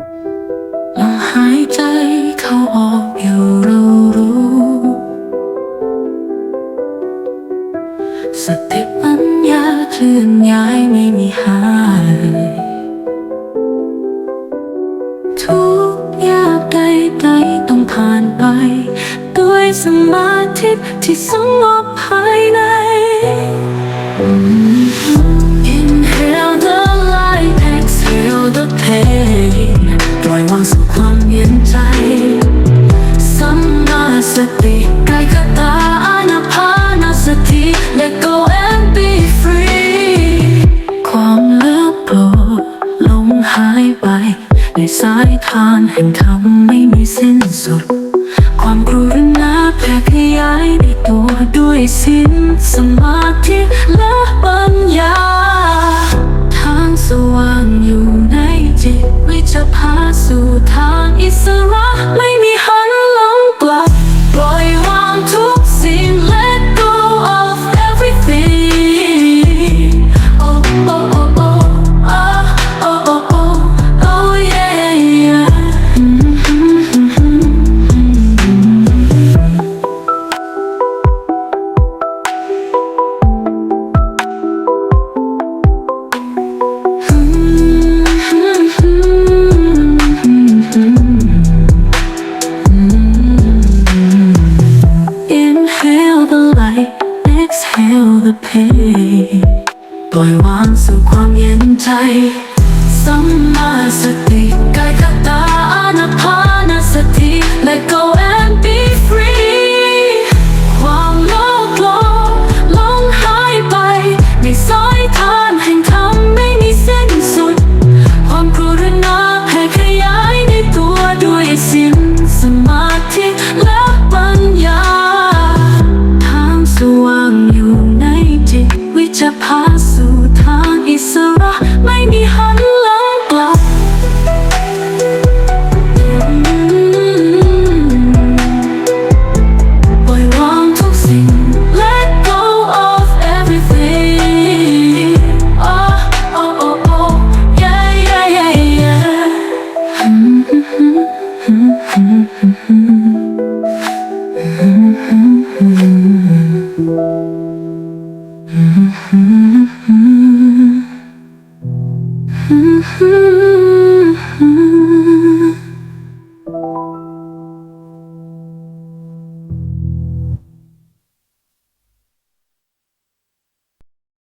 หายใจเข้าออกอยู่รู้รู้สติปัญญาเคลื่อนย้ายไม่มีหาย ทุกยากใดๆต้องผ่านไป ด้วยสมาธิที่สงบ สายทานแห่งธรรมไม่มีสิ้นสุด ความกรุณาแผ่ขยายในตัวด้วยสิ้นสมาธิและปัญญา ทางสว่างอยู่ในจิต วิจะพาสู่ทางอิสระ exhale the pain ปล่อยวางสู่ความเย็นใจสัมมาสติกายคตาอานา Mm-hmm. mm-hmm. mm-hmm. mm-hmm.